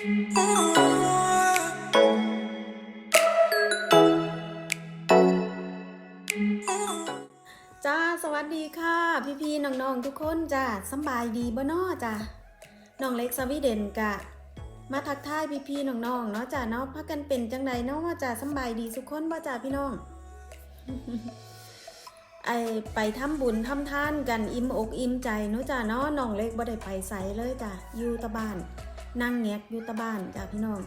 จ้าสวัสดีค่ะ พี่ๆน้องๆทุกคนจ้าสบายดีบ่นอจ้าน้องเล็กสวีเดนกะ มาทักทายพี่ๆน้องๆเนาะจ้าเนาะพักกันเป็นจังใดเนาะจ้าสบายดีทุกคนบ่จ้าพี่น้องไอไปทำบุญทำทานกันอิ่มอกอิ่มใจเนาะจ้าเนาะน้องเล็กบ่ได้ไปไสเลยจ้าอยู่ตะบ้าน นั่งแงกอยู่ตะบ้านจ้าพี่น้อง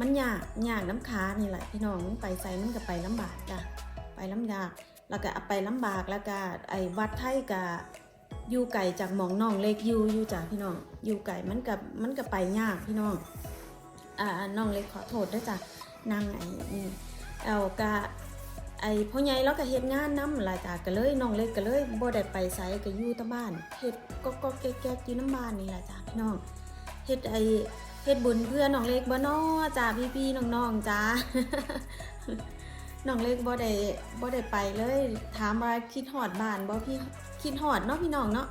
มันยากยากน้ำขานี่แหละพี่น้องมันไปไสมันก็ไปลำบากจ้าไปลำยากแล้วก็ไปลำบากแล้วก็ไอ้วัดไทยก็อยู่ไก่จากหมองน้องเล็กอยู่อยู่จ้ะพี่น้องอยู่ไก่มันกับมันก็ไปยากพี่น้องอ่าน้องเล็กขอโทษด้วยจ้ะนางไอ้นี่เอากะไอ้พ่อใหญ่แล้วก็เฮ็ดงานน้ำหลายจ้ะก็เลยน้องเล็กก็เลยบ่ได้ไปไสก็อยู่ตะบ้านเฮ็ดก็ก็แก๊กๆอยู่น้ำบ้านนี่แหละจ้ะพี่น้อง เฮ็ดไอ้เฮ็ดบุญเพื่อน้องเล็กบ่น้อจ้ะพี่ๆน้องๆจ้าน้องเล็กบ่ได้บ่ได้ไปเลย ถามว่าคิดฮอดบ้านบ่พี่คิดฮอดเนาะพี่น้องเนาะ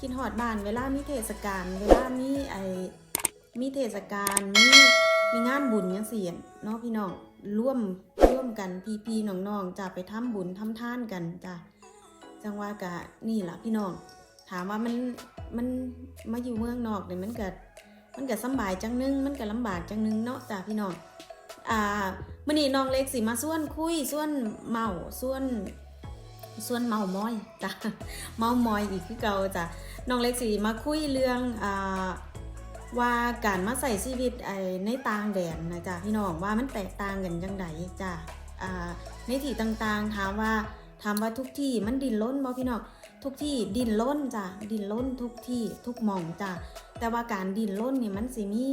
คิดฮอดบ้านเวลามีเทศกาลเวลามีไอมีเทศกาลมีมีงานบุญจังซี่เนาะพี่น้องร่วมร่วมกันพี่ๆน้องๆจะไปทำบุญทำทานกันจ้ะจังว่ากะนี่ล่ะพี่น้องถามว่ามันมันมาอยู่เมืองนอกเนี่ยมันก็ มันก็สบายจังนึง มันก็ลำบากจังนึงเนาะจ้ะพี่น้อง อ่ามื่อนี้น้องเล็กสิมาส่วนคุยส่วนเมาส่วนส่วนเมามอยจ้ะเมามอยอีกคือเก่าจ้ะน้องเล็กสิมาคุยเรื่องอ่าว่าการมาใส่ชีวิตไอ้ในต่างแดนนะจ๊ะพี่น้องว่ามันแตกต่างกันจังไดจ้ะอ่าในที่ต่างๆถามว่าถามว่าทุกที่มันดินล้นบ่พี่น้อง ทุกที่ดินล้นจ้ะดินล้นทุกที่ทุกหม่องจ้ะแต่ว่าการดินล้นนี่มันสิมี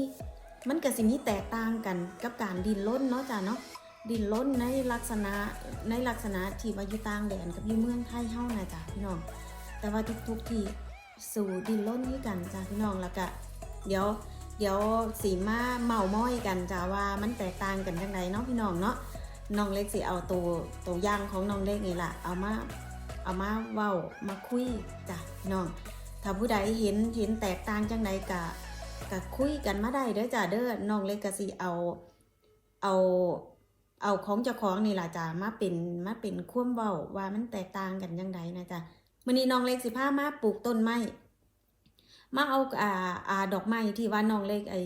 มันก็สิมีแตกต่างกันกับการดินล้นเนาะจ้ะเนาะดินล้นในลักษณะในลักษณะที่ว่าอยู่ต่างแดนกับอยู่เมืองไทยเฮานะจ้ะพี่น้องแต่ว่าทุกๆที่สู่ดินล้นที่กันจ้ะพี่น้องแล้วก็เดี๋ยวเดี๋ยวสีมาเมาม้อยกันจ้ะว่ามันแตกต่างกันจังไดเนาะพี่น้องเนาะน้องเล็กสิเอาตัวตัวย่างของน้องเล็กนี่แหละเอามา เอามาเว้ามาคุยจ้ะน้องถ้าผู้ใดเห็นเห็นแตกต่างจังใดกะก็คุยกันมาได้เด้อจ้าเด้อน้องเล็กก็สิเอาเอาเอาของเจ้าของนี่ล่ะจ้ามาเป็นมาเป็นความเว้าว่ามันแตกต่างกันจังไดนะจ้ะมื้อนี้น้องเล็กสิพามาปลูกต้นไม้มาเอาอ่าอ่าดอกไม้ที่ว่าน้องเล็กไอ้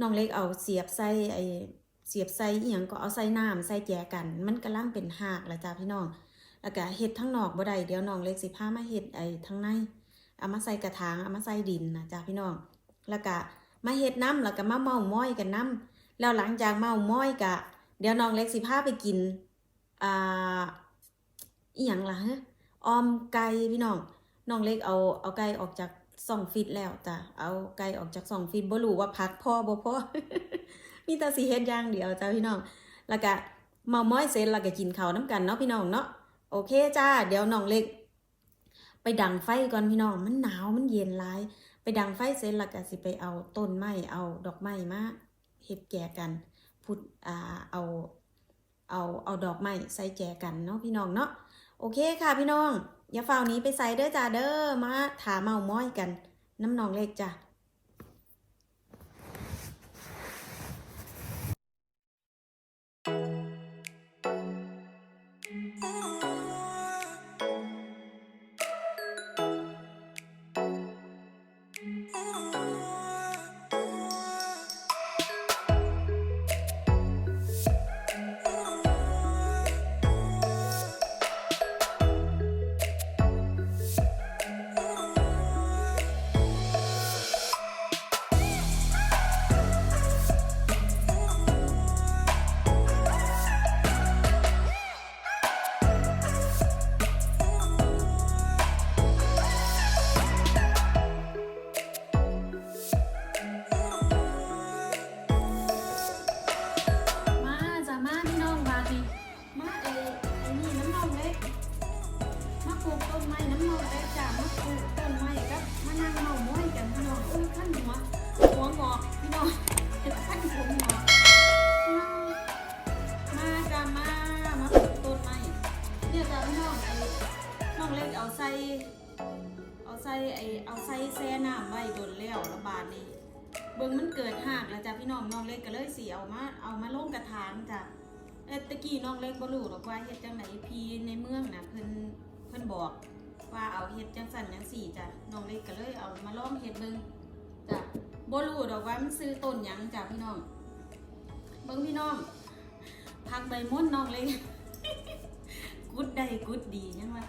น้องเล็กเอาเสียบใส่ไอ้เสียบใส่อียงก็เอาใส่น้ำใส่แจกัน มันกำลังเป็นหากล่ะจ้าพี่น้อง แล้วก็เฮ็ดทั้งนอกบ่ได้เดี๋ยวน้องเล็กสิพามาเฮ็ดไอ้ทั้งในเอามาใส่กระถางเอามาใส่ดินนะจ้าพี่น้องแล้วก็มาเฮ็ดน้ำแล้วก็มาเมาม้อยกันน้ำแล้วหลังจากเมาม้อยกะ เดี๋ยวน้องเล็กสิพาไปกินอ่าอีหยังล่ะฮะออมไก่พี่น้องน้องเล็กเอาเอาไก่ออกจากส่องฟิตแล้วจ้ะเอาไก่ออกจากส่องฟิตบ่รู้ว่าพักพ่อบ่พ่อมีแต่สิเฮ็ดอย่างเดียวจ้ะพี่น้องแล้วก็เมาม้อยเสร็จแล้วก็กินข้าวน้ำกันเนาะพี่น้องเนาะ โอเคจ้า เดี๋ยวน้องเล็ก ไปดังไฟก่อนพี่น้อง มันหนาวมันเย็นหลาย ไปดังไฟเสร็จแล้วก็สิไปเอาต้นไม้เอาดอกไม้มาเฮ็ดแจกันพุดอ่าเอาเอาเอาดอกไม้ใส่แจกันเนาะพี่น้องเนาะโอเคค่ะพี่น้อง อย่าเฝ้าหนี้ไปใส่เด้อจ้าเด้อมาถาเมาม้อยกัน น้ำนองเล็กจ้ะม ปลูกต้นไม้กับมานั่งเมาม้อยกันพี่น้องอุ้ยขั้นหัวหัวงอกพี่น้องขั้นหัวงอกมาจ้ะมามาปลูกต้นไม้เนี่ยจ้ะพี่น้องไอ้น้องเล็กเอาใส่เอาใส่ไอ้เอาใส่แซ่น้ำไว้โดนแล้วแล้วบาดนี้เบิ่งมันเกิดหากแล้วจ้ะพี่น้องน้องเล็กก็เลยสิเอามาเอามาลงกระถางจ้ะเอ้ยตะกี้น้องเล็กบ่รู้หรอกว่าเฮ็ดจังไดพี่ในเมืองนะเพิ่นเพิ่นบอก ว่าเอาเฮ็ดจังสันจังสี่จ้ะน้องเล็กก็เลยเอามาลองเฮ็ดเบิ่งจ้ะบ่รู้ดอกว่ามันซื้อต้นหยังจ้ะพี่น้องเบิ่งพี่น้องพักใบม่อนน้องเล็กกุดได้กุดดียังว่า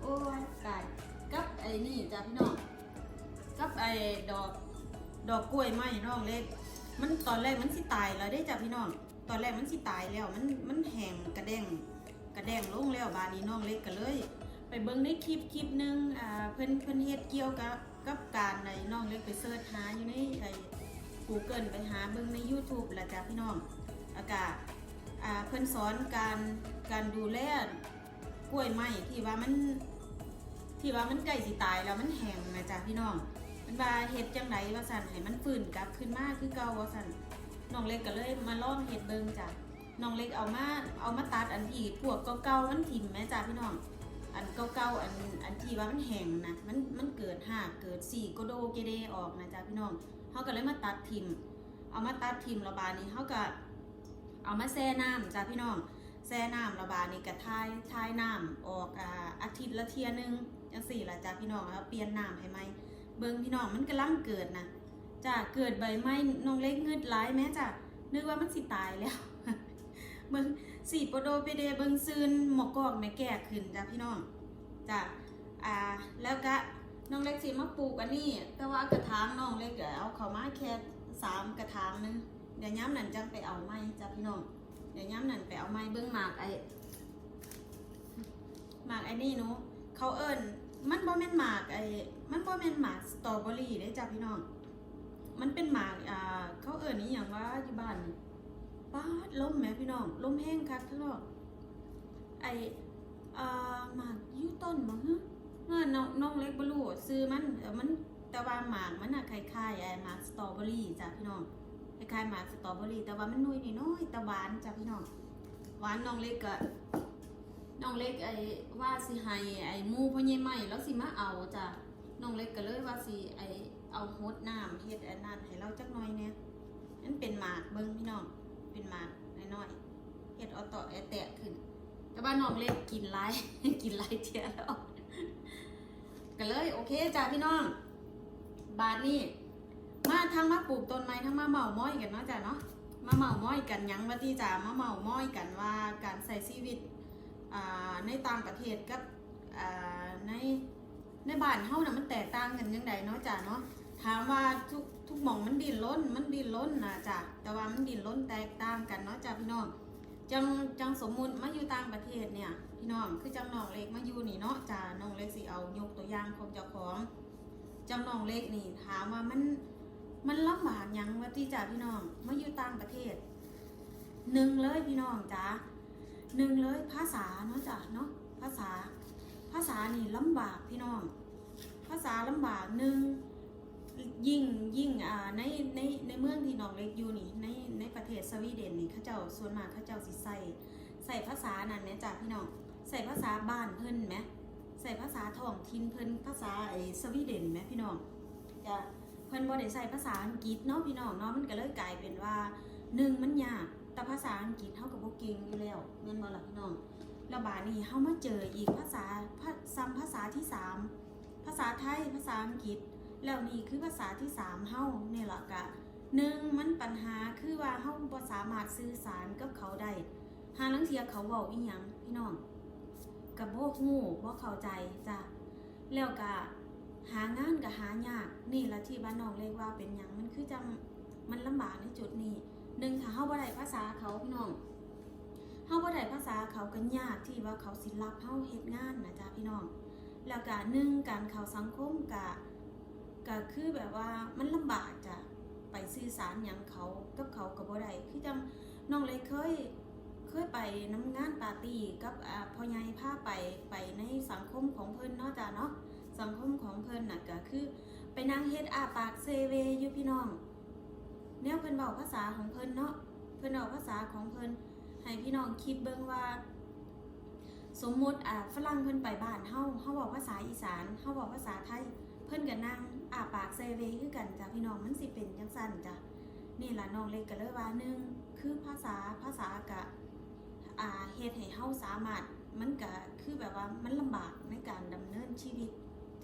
โอ้ยตายกับไอ้นี่จ้ะพี่น้องกับไอ้ดอกดอกกล้วยไม้น้องเล็ก มันตอนแรกมันสิตายแล้วได้จ้ะพี่น้องตอนแรกมันสิตายแล้วมันมันแห้งกระแดงกระแดงลงแล้วบานนี้น้องเล็กก็เลย ไปเบิ่งในคลิปคลิปหนึงอ่าเพิ่นเพิ่นเฮ็ดเกี่ยวกับกับการในน้องเล็กไปเสิร์ชหาอยู่ในไอ้ Google ไปหาเบิ่งใน YouTube ละจ้ะพี่น้องอากาศอ่าเพิ่นสอนการการดูแลกล้วยไม้ที่ว่ามันที่ว่ามันใกล้สิตายแล้วมันแห้งนะจ๊ะพี่น้องมันว่าเฮ็ดจังไดว่าสั่นให้มันฟื้นกลับขึ้นมาคือเก่าว่าสั่นน้องเล็กก็เลยมาลองเฮ็ดเบิ่งจ้ะน้องเล็กเอามาเอามาตัดอันที่พวกเก่าๆมันถิ่มแม่จ้ะพี่น้อง อันเก่าๆอันอันที่ว่ามันแห้งนะมันมันเกิดหากเกิดสีโกโดเกเดออกนะจ๊ะพี่น้องเฮาก็เลยมาตัดถิ่มเอามาตัดถิ่มระบาดนี้เฮาก็เอามาแช่น้ำจ้ะพี่น้องแช่น้ำระบาดนี่ก็ทายทายน้ำออกอาอาทิตย์ละเทียนึงจังสี่ละจ้ะพี่น้องแล้วเปลี่ยนน้ำให้ไหมเบิ่งพี่น้องมันกำลังเกิดนะจ้ะเกิดใบไม้น้องเล็กเงืดหลายแม้จ้ะนึกว่ามันสิตายแล้ว เบิ่งสีโปโดไปเดเบิ่งซืนหมอกกอกแม่แก่ขึ้นจ้ะพี่น้องจ้ะอ่าแล้วก็น้องเล็กสิมาปลูกอันนี้ แต่ว่ากระถางน้องเล็กก็เอาเข้ามาแค่สามกระถางนึงเดี๋ยวย้ำหนันจังไปเอาไม้จ้ะพี่น้องเดี๋ยวย้ำหนันไปเอาไม้เบิ้งหมากไอ้หมากไอ้นี่นูเขาเอิญมันบ่แม่นหมากไอ้มันบ่แม่นหมากสตรอเบอรี่เด้จ้ะพี่น้อง มันเป็นหมากอ่าเขาเอิญนี่อย่างว่าอยู่บ้าน ป้าดลมแหม่พี่น้องล้มแห้งคักข้งนอกไออ่าหมากยูต้นบ่ฮะเออน้องน้องเล็กบ่รู้ซื้อมันมันแต่ว่าหมากมันน่ะคล้ายๆไอหมากสตรอเบอรี่จ้ะพี่น้องคล้ายๆหมากสตรอเบอรี่แต่ว่ามันนุ่ยนิดน้อยแต่หวานจ้ะพี่น้องหวานน้องเล็กอะน้องเล็กไอ้ว่าสิให้ไอ้มูพ่อใหญ่ใหม่แล้วสิมาเอาจ้ะน้องเล็กก็เลยว่าสิไอ้เอาโฮดน้ำเฮ็ดอันนั้นให้เราจักหน่อยเนี่ยนั่นเป็นหมากเบิ่งพี่น้อง เป็นหมากน้อยๆเฮ็ดเอาต่อแอแตะขึ้น แต่ว่าน้องเล็กกินหลายกินหลายเที่ยแล้ว ก็เลยโอเคจ้ะพี่น้อง บาทนี้มาทั้งมาปลูกต้นไม้ทั้งมาเมาม้อยกันเนาะจ้ะเนาะมาเมาม้อยกันยังว่าที่จ้ามาเมาม้อยกันว่าการใส่ชีวิตอ่าในต่างประเทศกับอ่าในในบ้านเฮาน่ะมันแตกต่างกันยังไงเนาะจ้ะเนาะถามว่าทุก ทุกหม่องมันดินล้น มันดินล้นนะจ้ะแต่ว่ามันดินล้นแตกต่างกันเนาะจ้ะพี่น้องจังจังสมมุติมาอยู่ต่างประเทศเนี่ย พี่น้องคือจังน้องเล็กมาอยู่นี่เนาะจ้ะน้องเล็กสิเอายกตัวอย่างของเจ้าของจังน้องเล็กนี่ถามว่ามันมันลำบากยังว่าที่จ้าพี่น้องมาอยู่ต่างประเทศหนึ่งเลยพี่น้องจ้าหนึ่งเลยภาษาเนาะจ้ะเนาะภาษา ภาษานี่ลำบากพี่น้อง ภาษาลำบากหนึ่ง ยิ่งยิ่งอ่าในในในเมืองที่น้องเล็กอยู่นี่ในในประเทศสวีเดนนี่เขาเจ้าส่วนมากเขาเจ้าสิใส่ใส่ภาษานั่นแหมจ้ะพี่น้องใส่ภาษาบ้านเพิ่นไหมใส่ภาษาท้องถิ่นเพิ่นภาษาไอ้สวีเดนไหมพี่น้องจะเพิ่นบ่ได้ใส่ภาษาอังกฤษเนาะพี่น้องเนาะมันก็เลยกลายเป็นว่าหนึ่งมันยากแต่ภาษาอังกฤษเฮาก็บ่เก่งอยู่แล้วแม่นบ่ล่ะพี่น้องแล้วบาดนี้เฮามาเจออีกภาษาซ้ำภาษาที่สามภาษาไทยภาษาอังกฤษ แล้วนี่คือภาษาที่สามเฮาเนี่ยละกะหนึ่งมันปัญหาคือว่าเฮาบ่สามารถสื่อสารกับเขาได้หาลังเทียเขาเว้าอีหยังพี่น้องก็บ่ฮู้บ่เข้าใจจ้ะแล้วก็หางานก็หายากนี่ละที่บ้านน้อกเรียกว่าเป็นหยังมันคือจังมันลำบากในจุดนี้หนึ่งถ้าเฮาบ่ได้ภาษาเขาพี่น้องเฮาบ่ได้ภาษาเขาก็ยากที่ว่าเขาสิรับเฮาเฮ็ดงานนะจ๊ะพี่น้องแล้วก็หนึ่งการเข้าสังคมก็ ก็คือแบบว่ามันลำบากจ้ะไปสื่อสารหยังเขากับเขาก็บ่ได้คือจังน้องเลยเคยเคยไปน้ำงานปาร์ตี้กับอ่าพ่อใหญ่พาไปไปในสังคมของเพิ่นเนาะจ้ะเนาะสังคมของเพิ่นน่ะก็คือไปนั่งเฮ็ดอาปากเซเวอยู่พี่น้อง แนวเพิ่นเว้าภาษาของเพิ่นเนาะเพิ่นเว้าภาษาของเพิ่นให้พี่น้องคิดเบิ่งว่า สมมุติอ่าฝรั่งเพิ่นไปบ้านเฮาเฮาเว้าภาษาอีสานเฮาเว้าภาษาไทยเพิ่นก็นั่ง อาปากเซเวคือกันจ้ะพี่น้องมันสิเป็นจังซั่นจ้ะนี่ล่ะน้องเล็กก็เลยว่าหนึ่งคือภาษาภาษากะอ่าเฮ็ดให้เฮาสามารถมันก็คือแบบว่ามันลำบากในการดำเนินชีวิต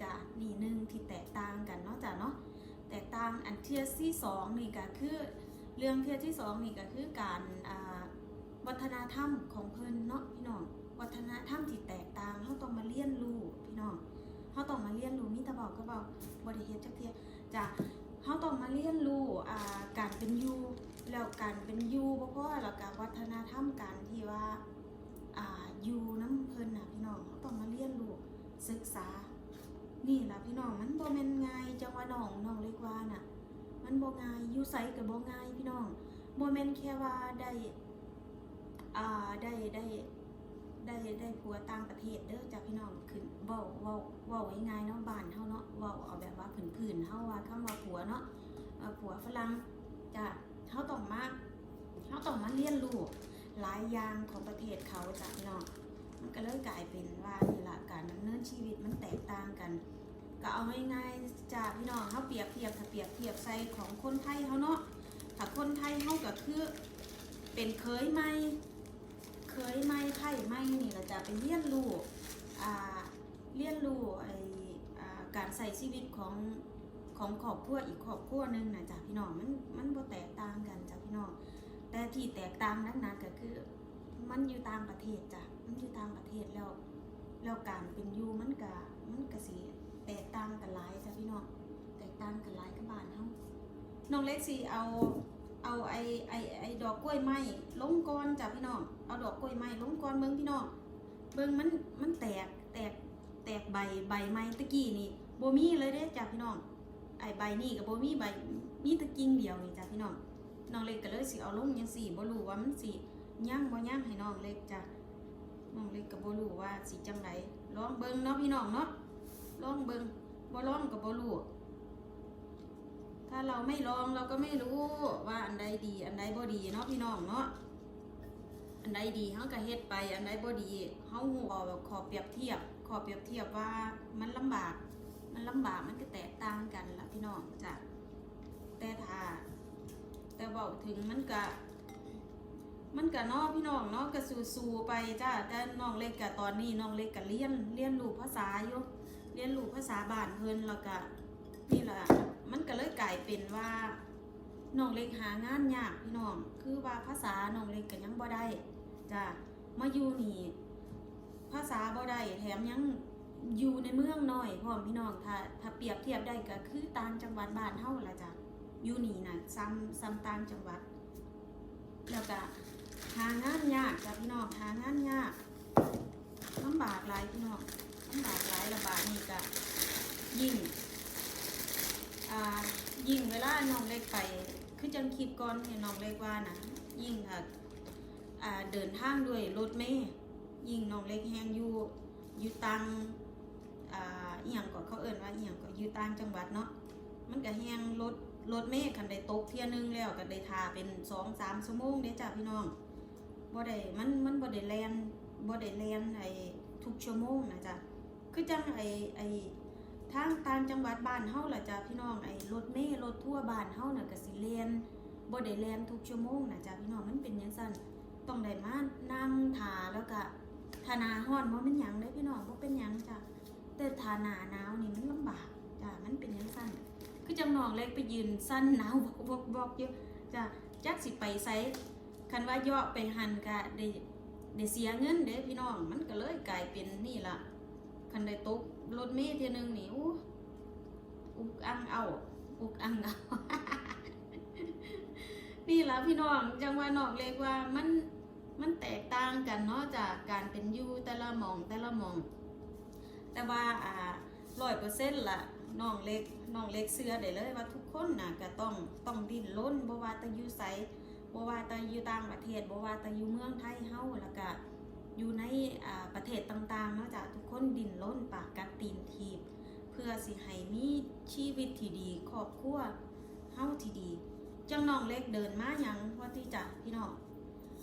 จ้ะนี่หนึ่งที่แตกต่างกันเนาะจ้ะเนาะแตกต่างอันเทียที่สองนี่ก็คือเรื่องเทียที่สองนี่ก็คือการอ่าวัฒนธรรมของเพิ่นเนาะพี่น้องวัฒนธรรมที่แตกต่างเฮาต้องมาเรียนรู้พี่น้อง เฮาต้องมาเรียนรู้มีแต่บอกก็บอกบ่ได้เฮ็ดจักเทียจะเฮาต้องมาเรียนรู้การเป็นยูแล้วการเป็นยู่บ่พอแล้วก็วัฒนธรรมการที่ว่าอ่ายู่นํเพลินน่ะพี่น้องเฮาต้องมาเรียนรู้ศึกษา นี่แหละพี่น้องมันบ่แม่นง่ายจังหว่าน้องน้องเล็กว่าน่ะ มันบ่ง่ายยูไสก็บ่ง่ายพี่น้องบ่แมนแค่ว่าได้อ่าได้ ได้ได้ได้ผัวต่างประเทศเด้อจ้ะพี่น้องขึ้นเว้าเว้าเว้าง่ายๆเนาะบ้านเฮาเนาะเว้าเอาแบบว่าพื้นๆเฮาว่าคำว่าผัวเนาะผัวฝรั่งจ้ะเฮาต้องมาเฮาต้องมาเรียนรู้หลายอย่างของประเทศเขาจ้ะพี่น้องมันก็เลยกลายเป็นว่านี่ละการดำเนินชีวิตมันแตกต่างกัน ก็เอาง่ายๆจ้าพี่น้องเขาเปรียบเทียบถ้าเปรียบเทียบใส่ของคนไทยเขาเนาะถ้าคนไทยเขาก็คือเป็นเคยไหม ยไหมไทยไหมนี่เราจะไปเรียนรู้เรียนรู้ไอการใส่ชีวิตของของครอบครัวอีกครอบครัวหนึ่งนะจ้ะพี่น้องมันมันบ่แตกต่างกันจ้ะพี่น้องแต่ที่แตกต่างนักหนาก็คือ มันอยู่ต่างประเทศจ้ะมันอยู่ต่างประเทศแล้วแล้วการเป็นอยู่มันก็มันก็สิแตกต่างกันหลายจ้ะพี่น้องแตกต่างกันหลายกับบ้านเฮาน้องเล็กสิเอาเอาไอไอไอดอกกล้วยไม้ลงก่อนจ้ะพี่น้อง เอาดอกกล้วยไม้ลงก่อนเบิ่งพี่น้องเบิ่งมันมันแตกแตกแตกใบใบไม้ตะกี้นี่โบมีเลยเด้จ้ะพี่น้องไอใบนี่ก็บ่มีใบมีตะกิ่งเดียวนี่จ้ะพี่น้องน้องเล็กก็เลยสิเอาลงจังซี่บ่รู้ว่ามันสิย่างบ่ย่างให้น้องเล็กจ้ะน้องเล็กก็บ่รู้ว่าสิจังไดลองเบิ่งเนาะพี่น้องเนาะลองเบิงบ่ลองกับบ่รู้ถ้าเราไม่ลองเราก็ไม่รู้ว่าอันใดดีอันใดบ่ดีเนาะพี่น้องเนาะ นใดดีเฮาก็เฮ็ดไป อันใดบ่ดีเฮาฮู้เอาแบบขอเปรียบเทียบ ขอเปรียบเทียบว่ามันลำบาก มันลำบากมันก็แตกต่างกันล่ะพี่น้องจ้ะแต่ถ้าแต่เว้าถึงมันก็มันก็นาะพี่น้องเนาะก็สู้ๆไปจ้าแต่น้องเล็กก็ตอนนี้น้องเล็กก็เรียนเรียนรู้ภาษาอยู่เรียนรู้ภาษาบ้านเพิ่นแล้วก็นี่ล่ะมันก็เลยกลายเป็นว่าน้องเล็กหางานยากพี่น้องคือว่าภาษาน้องเล็กก็ยังบ่ได้ จ้ะมาอยู่นี่ ภาษาบ่ได้แถมยังอยู่ในเมืองน้อยพร้อมพี่น้องถ้าถ้าเปรียบเทียบได้ก็คือต่างจังหวัดบ้านเฮาล่ะจ้ะอยู่นี่น่ะซ้ำซ้ำต่างจังหวัด แล้วก็หางานยากจ้ะพี่น้องหางานยากลำบากหลายพี่น้องลำบากหลายระบาดนี่ก็ยิ่งอ่ายิ่งเวลาน้องเล็กไป คือจังคลิปก่อนเห็นน้องเล็กว่านะยิ่งอะ เดินทางด้วยรถเมย์ยิงน้องเล็กแฮงอยู่อยู่ตังอ่าอีหยังก็เขาเอิ้นว่าอีหยังก็อยู่ต่างจังหวัดเนาะมันก็แฮงรถรถเมย์คันได้ตกเที่ยหนึงแล้วก็ได้ทาเป็นสองสามชั่วโมงเด้จ้ะพี่น้องบ่ได้มันมันบ่ได้แลนบ่ได้แลนไอ้ทุกชั่วโมงนะจ๊ะคือจังไอ้ไอ้ทางต่างจังหวัดบ้านเฮาล่ะจ้ะพี่น้องไอ้รถเมล์รถทั่วบ้านเฮาน่ะก็สิแล่นบ่ได้แลนทุกชั่วโมงนะจ้ะพี่น้องมันเป็นจังซั่น ต้องได้มานั่งทาแล้วก็ถ้านาร้อนบ่เป็นหยังเด้พี่น้องบ่เป็นหยังจ้ะแต่ถ้านาหนาวนี่มันลำบากจ้ะมันเป็นจังซั่นคือจังน้องเล็กไปยืนสั้นหนาวบอกบอกๆอยู่จ้ะจักสิไปไสคันว่าย่อไปหันก็ได้ได้เสียเงินเด้พี่น้องมันก็เลยกลายเป็นนี่ล่ะคันได้ตกรถเมล์เทียนึงนี่อู้อุกอังเอาอุกอังเอานี่ล่ะพี่น้องจังว่าน้องเรียกว่ามัน มันแตกต่างกันเนาะจากการเป็นอยู่แต่ละมองแต่ละมอง แต่ว่าอ่าร้อยเปอร์เซ็นต์ละน้องเล็กน้องเล็กเสื้อได้เลยว่าทุกคนนะก็ต้องต้องดิ้นรนบ่ว่าแต่อยู่ไสบ่ว่าแต่อยู่ต่างประเทศบ่ว่าแต่อยู่เมืองไทยเฮาแล้วก็อยู่ในอ่าประเทศต่างๆเนาะจ้ะทุกคนดิ้นรนปากกัดตีนทีบ เพื่อสิให้มีชีวิตที่ดีครอบครัวเฮาที่ดี จังน้องเล็กเดินมาหยังว่าที่จะพี่น้อง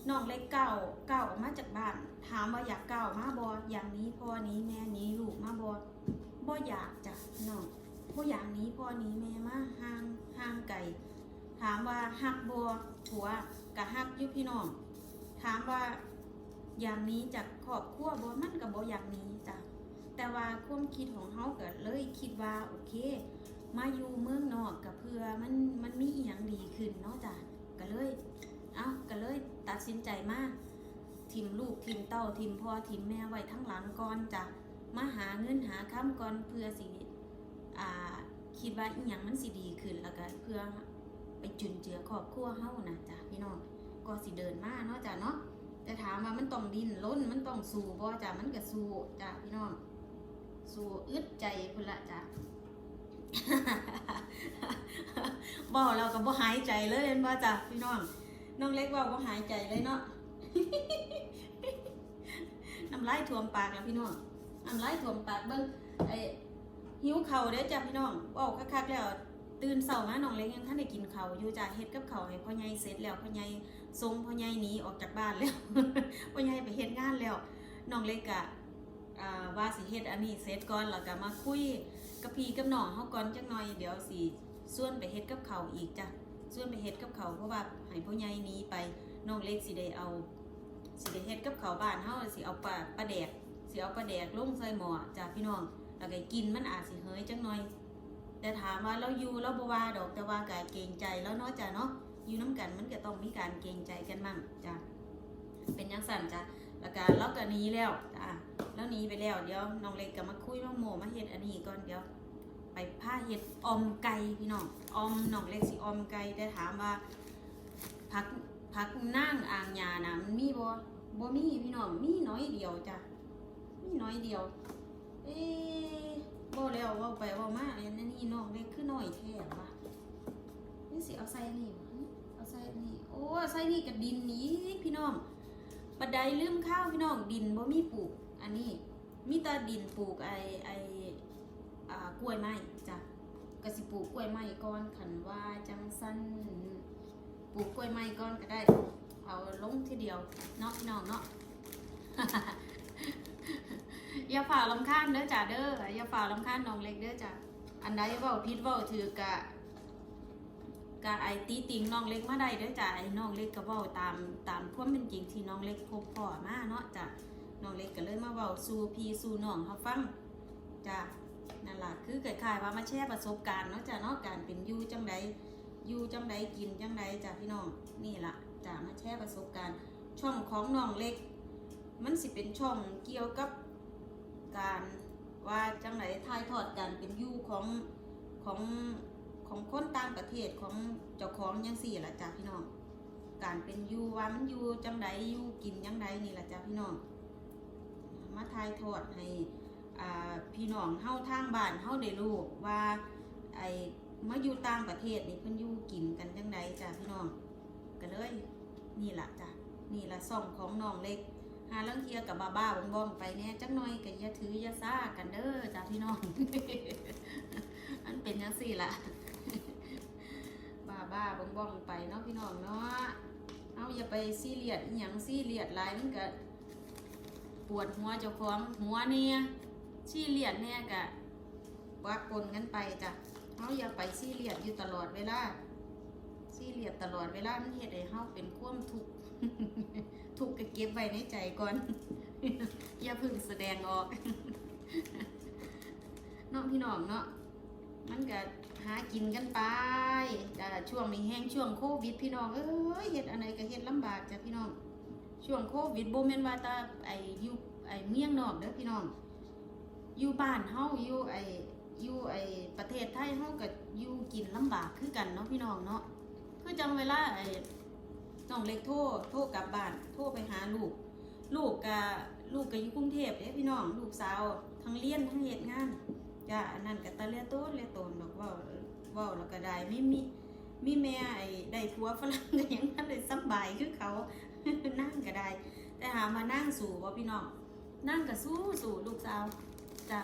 น้องเล็กเก่าเก่าออกมาจากบ้าน ถามว่าอยากเก่ามาบ่อย่างนี้พ่อนี้แม่นี้ลูกมาบ่บ่อยากจ้ะพี่น้องบ่อย่ากหนี้พ่อนี้แม่มาห่างห่างไกลถามว่าฮักบ่ผัวก็ฮักยู่พี่น้อง ถามว่าอย่างนี้จากครอบครัวบ่มันก็บ่อย่างนี้จ้ะแต่ว่าความคิดของเฮาก็เลยคิดว่าโอเค มาอยู่เมืองนอกก็เพื่อมันมันมีอีหยังดีขึ้นเนาะจ้ะก็เลย เอ้าก็เลยตัดสินใจมาทิมลูกทิมเต้าทิมพ่อทิมแม่ไว้ทั้งหลังก่อนจ้ะมาหาเงินหาค้ำก่อนเพื่อสิอ่าคิดว่าอีหยังมันสิดีขึ้นแล้วก็เพื่อไปจุนเจือครอบครัวเฮานะจ้ะพี่น้องก็สิเดินมาเนาะจ้ะเนาะแต่ถามว่ามันต้องดินล้นมันต้องสู้บ่จ้ะมันก็สู้จ้ะพี่น้องสู้อึดใจพุ่นละจ้ะบ่เราก็บ่หายใจเลยเห็นบ่จ้ะพี่น้อง น้องเล็กว่าบ่หายใจเลยเนาะ น้ำลายท่วมปากแล้วพี่น้อง น้ำลายท่วมปากเบิ่งไอ้หิวเข่าเด้อจ้ะพี่น้องว้าคักๆแล้ว ตื่นเช้ามาน้องเล็กยังทันได้กินเขาอยู่จ้ะเฮ็ดกับเขาให้พ่อใหญ่เสร็จแล้วพ่อใหญ่ส่งพ่อใหญ่หนีออกจากบ้านแล้ว พ่อใหญ่ไปเฮ็ดงานแล้ว น้องเล็กกะว่าสิเฮ็ดอันนี้เสร็จก่อนแล้วก็มาคุยกับพี่กับน้องเฮาก่อนจักหน่อยเดี๋ยวสิส่วนไปเฮ็ดกับเขาอีกจ้ะ ส่วนไปเฮ็ดกับเขาเพราะว่าให้พ่อใหญ่นี้ไปน้องเล็กสิได้เอาสิได้เฮ็ดกับเขาบ้านเฮาสิเอาปลาปลาแดกสิเอาปลาแดกลงใส่หม้อจ้ะพี่น้องแล้วก็กินมันอาจสิเฮยจังหน่อย แต่ถามว่าเราอยู่เราบ่ว่าดอกแต่ว่าก็เกรงใจแล้วเนาะจ้ะเนาะอยู่น้ำกันมันก็ต้องมีการเกรงใจกันมั่งจ้ะเป็นจังซั่นจ้ะแล้วก็เราก็นี้แล้วจ้ะแล้วนี้ไปแล้วเดี๋ยวน้องเล็กก็มาคุยมาโมมาเฮ็ดอันนี้ก่อนเดี๋ยว ไปผ้าเห็ดอมไก่พี่น้องอมน้องเล็กสิอมไก่แต่ถามว่าพักพักนั่งอ่างยานะมันมีบ่บ่มีพี่น้องมีน้อยเดียวจ้ะมีน้อยเดียว เอ๊บ่แล้วว่าไปว่ามาอันนี้น้องเล็กคือน้อยแท้ว่ะนี่สิเอาใส่นี่เอาใส่นี่โอ้ใส่นี่กับดินนี้พี่น้องบัดใดลืมข้าวพี่น้องดินบ่มีปลูก อันนี้มีแต่ดินปลูกไอไอ ล้วยไม้จ้ะกระสิปลูกกล้วยไม้ก่อนขันว่าจังสั้นปลูกกล้วยไม้ก่อนก็ได้ เอาลงทีเดียวเนาะพี่น้องเนาะอย่าฝ่าลำคาญเด้อจ้ะเด้ออย่าฝ่าลำคาญน้องเล็กเด้อจ้ะอันใดเว้าผิดเว้าถือกะกะไอตีติงน้องเล็กมาได้เด้อจ้ะไอ้น้องเล็กก็เว้าตามตามความเป็นจริงที่น้องเล็กพบพ่อมาเนาะจ้ะน้องเล็กก็เลยมาเว้าสู่พี่สู่น้องเฮาฟังจ้ะ นั่นแหละคือคล้ายๆว่ามาแชร์ประสบการณ์เนาะจ้ะเนาะการเป็นยูจังใดยูจังใดกินจังใดจ้ะพี่น้องนี่ละจ้ะมาแชร์ประสบการณ์ ช่องของน้องเล็ก มันสิเป็นช่องเกี่ยวกับการว่าจังใดถ่ายทอดการเป็นยูของของของคนต่างประเทศของเจ้าของยังสี่ละจ้ะพี่น้องการเป็นยูว่ามันยูจังใดยูกินจังใดนี่ละจ้ะพี่น้องมาถ่ายทอดให้ พี่น้องเฮาทางบ้านเฮาได้รู้ว่าไอ้มาอยู่ต่างประเทศนี่เพิ่นอยู่กินกันจังใดจ้ะพี่น้องก็เลยนี่ล่ะจ้ะนี่ล่ะซ่องของน้องเล็กหาลังเทียกับบ้าบ้าบ้องไปแหน่จักหน่อยก็อย่าถืออย่าซ่ากันเด้อจ้ะพี่น้องอันเป็นจังซี่ละบ้าบ้าๆบ้องไปเนาะพี่น้องเนาะเอาอย่าไปซี่เรียสอหยังซี่เรียสหลายมันก็ปวดหัวเจ้าของหัวเนี่ย ซี่เรียสเนี่ยกะว่าปนกันไปจ้ะเขาอย่าไปซี่เรียสอยู่ตลอดเวลาซี่เรียสตลอดเวลามันเฮ็ดให้เฮาเป็นควมทุกข์ทุกกเก็บไว้ในใจก่อน อย่าพึ่งแสดงออกน้องพี่น้องเนาะมันก็หากินกันไปจ้ะช่วงนี้แห้งช่วงโควิดพี่น้องเอ้ยเฮ็ดอะไรก็เฮ็ดลำบากจ้ะพี่น้องช่วงโควิดบ่แม่นว่าต่ไอยูไอเมี่ยงนอกเด้อพี่น้อง อยู่บ้านเฮาอยู่ไออยู่ไอประเทศไทยเฮาก็อยู่กินลำบากคือกันเนาะพี่น้องเนาะคือจังเวลาไอน้องเล็กโทรโทรกลับบ้านโทรไปหาลูก ลูกกะลูกก็อยู่กรุงเทพเด้พี่น้องลูกสาวทั้งเรียนทั้งเฮ็ดงานจ้ะอันนั้นก็ตะเลียโตนเลียโตนดอกว้าว้าแล้วก็ได้มีมีมีแม่ไอ้ได้ผัวฝรั่งก็ยังทันได้สบายคือเขานั่งก็ได้ แต่หามานั่งสู่บ่าพี่น้องนั่งก็สู้สู่ลูกสาว จ้ะ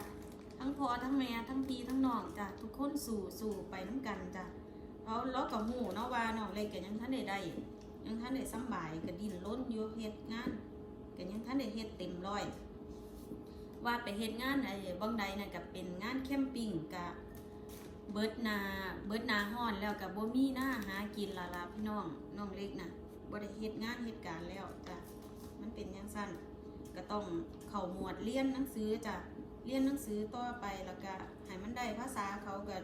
ทั้งพอทั้งแม่ทั้งพี่ทั้งน้องจ้ะทุกคนสู่สู่ไปน้ำกันจ้ะเขาเราก็หูเนาะว่าน้องเล็กก็ยังท่านได้ได้ยังท่านได้สำบายก็ดิ้นรนอยู่เฮ็ดงานก็ยังท่านได้เฮ็ดเต็มร้อย ว่าไปเฮ็ดงานไอ้บางใดน่ะก็เป็นงานแคมปิ้งกะเบิดนาเบิดนาฮ้อนแล้วก็บ่มีหน้าหากินละล่ะพี่น้องน้องเล็กน่ะบ่ได้เฮ็ดงานเฮ็ดการแล้วจ้ะมันเป็นจังซั่นก็ต้องเข้าหมวดเรียนหนังสือจ้ะ เรียนหนังสือต่อไปแล้วก็ให้มันได้ภาษาเขาก็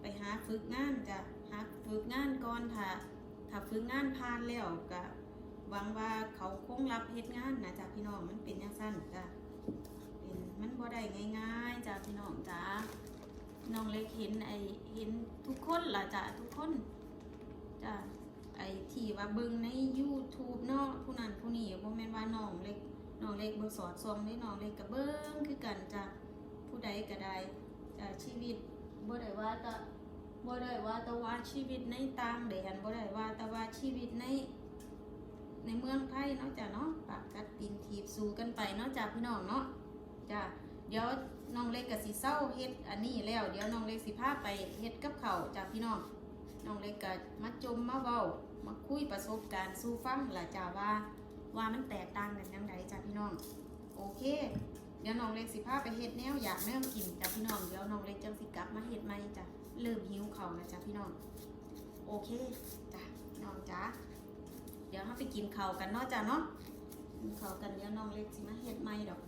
ไปหาฝึกงานจะหาฝึกงานก่อนถ้าถ้าฝึกงานผ่านแล้วก็หวังว่าเขาคงรับเฮ็ดงานนะจ้ะพี่น้องมันเป็นจังซั่นจ้ะเป็นมันบ่ได้ง่ายๆจ้ะพี่น้องจ้าน้องเล็กเห็นไอเห็นทุกคนล่ะจ้ะทุกคนจ้ะไอที่ว่าเบิ่งใน YouTube เนาะผู้นั้นผู้นี้บ่แม่นว่าน้องเล็ก น้องเล็กบ่สอดส่องได้น้องเล็กก็เบิ่งคือกันจ้ะผู้ใดก็ได้จ้ะชีวิตบ่ได้ว่าต่บ่ได้ว่าต่ว่าชีวิตในต่างแดนบ่ได้ว่าต่ว่าชีวิตในในเมืองไทยเนาะจ้ะเนาะปากกัดตีนถีบสู้กันไปเนาะจ้ะพี่น้องเนาะจ้ะเดี๋ยวน้องเล็กกับสิเศร้าเฮ็ดอันนี้แล้วเดี๋ยวน้องเล็กสิพาไปเฮ็ดกับเขาจ้าพี่น้องน้องเล็กก็มาจมมาเว้ามาคุยประสบการณ์สู่ฟังล่ะจ้าว่า ว่ามันแตกต่างกันยังไง โอเค เดี๋ยวน้องเล็กสิพาไปเฮ็ดแนวอยากแนวกินจ้ะพี่น้อง เดี๋ยวน้องเล็กจังสิกลับมาเฮ็ดใหม่จ้ะเริ่มหิวเขานะจ้ะพี่น้อง โอเคจ้ะน้องจ้ะเดี๋ยวเราไปกินข้าวกันเนาะจ้ะเนาะกินข้าวกันเดี๋ยวน้องเล็กสิมาเฮ็ดใหม่ดอก